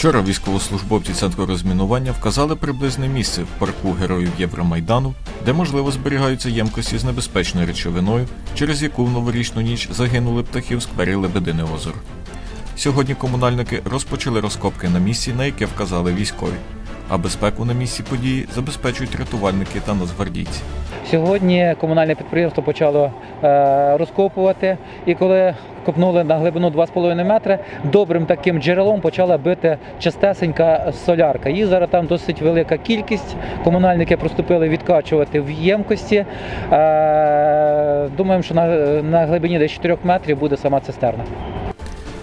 Вчора військовослужбовці центру розмінування вказали приблизне місце в парку героїв Євромайдану, де можливо зберігаються ємкості з небезпечною речовиною, через яку в новорічну ніч загинули птахи в сквері Лебедине озеро. Сьогодні комунальники розпочали розкопки на місці, на яке вказали військові, а безпеку на місці події забезпечують рятувальники та нацгвардійці. Сьогодні комунальне підприємство почало е, розкопувати, і коли копнули на глибину 2,5 метри, добрим таким джерелом почала бити чистесенька солярка. Їх зараз там досить велика кількість. Комунальники приступили відкачувати в ємкості. Е, думаємо, що на глибині десь 4 метрів буде сама цистерна.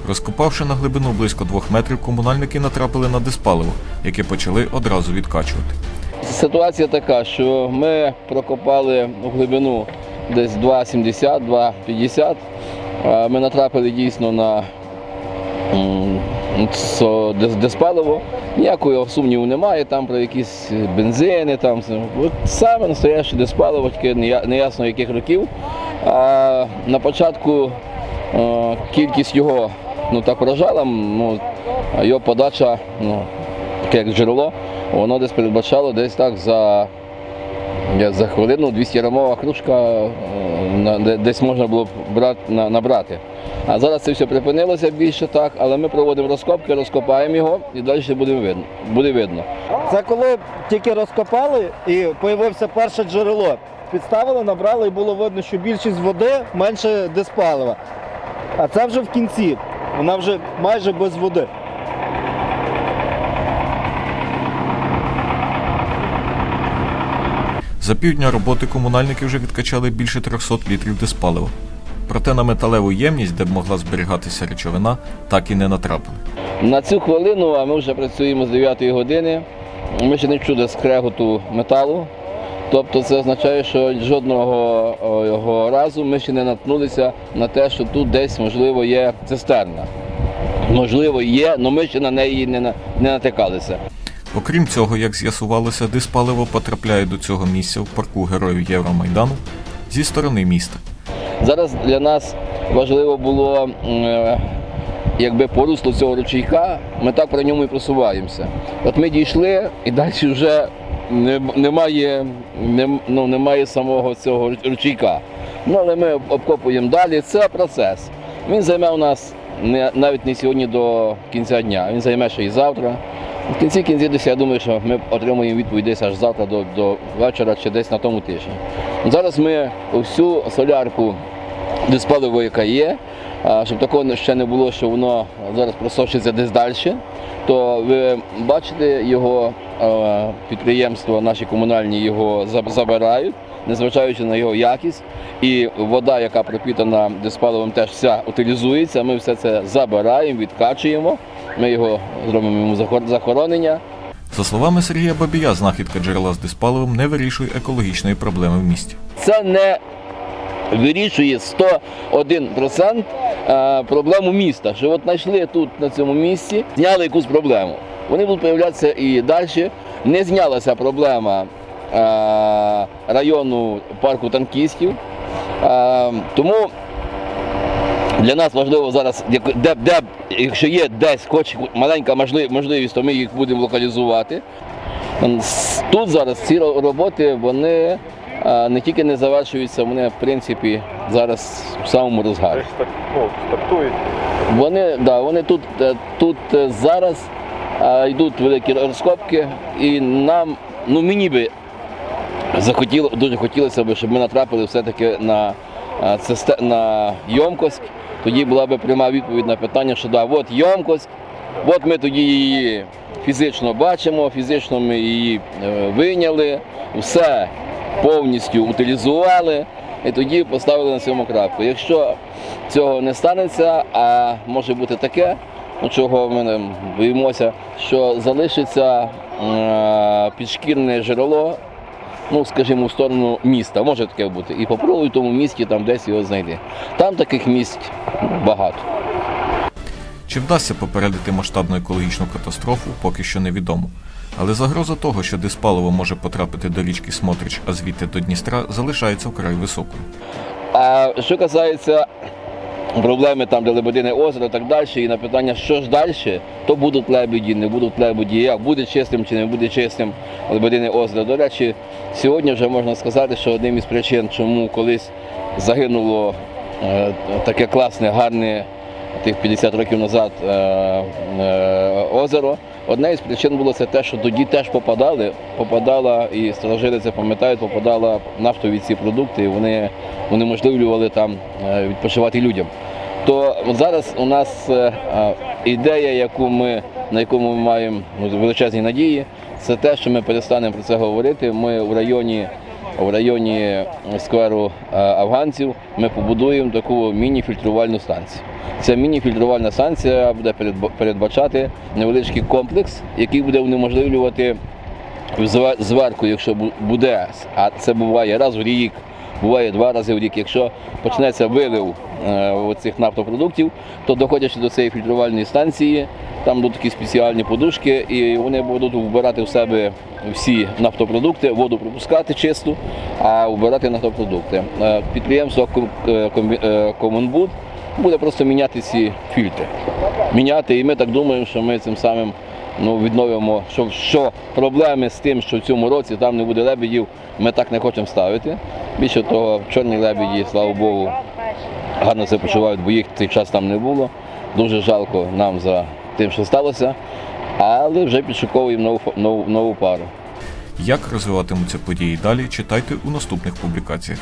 Розкопавши на глибину близько двох метрів, комунальники натрапили на диспаливо, яке почали одразу відкачувати. Ситуація така, що ми прокопали у глибину десь 2,70, 2,50. Е, Ми натрапили дійсно на диспаливо. Ніякого сумніву немає, там про якісь бензини, там. От саме настояще диспаливо, нея- неясно яких років. А на початку кількість його ну, так вражала, ну, його подача, ну, таке як джерело, воно десь передбачало десь так за, за хвилину 200 грамова кружка е, десь можна було брати, набрати. А зараз це все припинилося більше так, але ми проводимо розкопки, розкопаємо його і далі буде видно. Буде видно. Це коли тільки розкопали і з'явився перше джерело. Підставили, набрали і було видно, що більшість води менше диспалива. А це вже в кінці. Вона вже майже без води. За півдня роботи комунальники вже відкачали більше 300 літрів диспалива. Проте на металеву ємність, де б могла зберігатися речовина, так і не натрапили. На цю хвилину, а ми вже працюємо з 9 години, ми ще не чули скреготу металу. Тобто це означає, що жодного його разу ми ще не наткнулися на те, що тут десь, можливо, є цистерна. Можливо, є, але ми ще на неї не, на- не натикалися. Окрім цього, як з'ясувалося, диспаливо потрапляє до цього місця в парку героїв Євромайдану зі сторони міста. Зараз для нас важливо було, е, якби по руслу цього ручейка, ми так про ньому і просуваємося. От ми дійшли і далі вже немає, нем- ну, немає самого цього ручейка. Ну, але ми обкопуємо далі. Це процес. Він займе у нас не, навіть не сьогодні до кінця дня, він займе ще і завтра. В кінці кінці десь я думаю, що ми отримаємо відповідь десь аж завтра до, до вечора чи десь на тому тижні. Зараз ми всю солярку диспаливо, яка є, щоб такого ще не було, що воно зараз просочиться десь далі, то ви бачите, його підприємства, наші комунальні його заб- забирають, незважаючи на його якість. І вода, яка пропітана диспаливом, теж вся утилізується. Ми все це забираємо, відкачуємо. Ми його зробимо йому захоронення. За словами Сергія Бабія, знахідка джерела з диспаливом не вирішує екологічної проблеми в місті. це не вирішує 101% е, проблему міста. Що от знайшли тут на цьому місці, зняли якусь проблему. Вони будуть з'являтися і далі. Не знялася проблема е, району парку танкістів. Е, Тому для нас важливо зараз, де, де, якщо є десь хоч маленька можливість, то ми їх будемо локалізувати. Тут зараз ці роботи вони не тільки не завершуються, вони в принципі зараз в самому розгарі. Вони, да, вони тут, е, тут е, зараз йдуть великі розкопки, і нам, ну мені би захотіло, дуже хотілося б, щоб ми натрапили все-таки на, на йомкость. Тоді була б пряма відповідь на питання, що да, от йомкость, от ми тоді її фізично бачимо, фізично ми її е, вийняли, все повністю утилізували і тоді поставили на цьому крапку. Якщо цього не станеться, а може бути таке, ну, чого ми не боїмося, що залишиться е, підшкірне джерело, ну, скажімо, в сторону міста, може таке бути. І попробуй в тому місті там десь його знайти. Там таких місць багато. Чи вдасться попередити масштабну екологічну катастрофу, поки що невідомо. Але загроза того, що диспаливо може потрапити до річки Смотрич, а звідти до Дністра, залишається вкрай високою. А що касається проблеми там, де Лебедине озеро і так далі. І на питання, що ж далі, то будуть лебеді, не будуть лебеді, як буде чистим чи не буде чистим Лебедине озеро. До речі, сьогодні вже можна сказати, що одним із причин, чому колись загинуло е, таке класне, гарне тих 50 років назад е, е, озеро. Одна із причин було це те, що тоді теж попадали, попадала, і старожили це пам'ятають, попадала нафтові ці продукти, і вони унеможливлювали там е, відпочивати людям. То зараз у нас ідея, яку ми, на яку ми маємо ну, величезні надії, це те, що ми перестанемо про це говорити. Ми в районі в районі скверу е, афганців ми побудуємо таку міні-фільтрувальну станцію. Ця міні-фільтрувальна станція буде передб- передбачати невеличкий комплекс, який буде унеможливлювати зве- зверху, якщо буде, а це буває раз в рік, буває два рази в рік. Якщо почнеться вилив е, оцих нафтопродуктів, то доходячи до цієї фільтрувальної станції, там будуть такі спеціальні подушки, і вони будуть вбирати в себе всі нафтопродукти, воду пропускати чисту, а вбирати нафтопродукти. Е, Підприємство е, Комунбуд буде просто міняти ці фільтри. Міняти, і ми так думаємо, що ми цим самим ну, відновимо, що, що проблеми з тим, що в цьому році там не буде лебедів, ми так не хочемо ставити. Більше того, чорні лебеді, слава Богу, гарно себе почувають, бо їх цей час там не було. Дуже жалко нам за тим, що сталося, але вже підшуковуємо нову, нову, нову пару. Як розвиватимуться події далі, читайте у наступних публікаціях.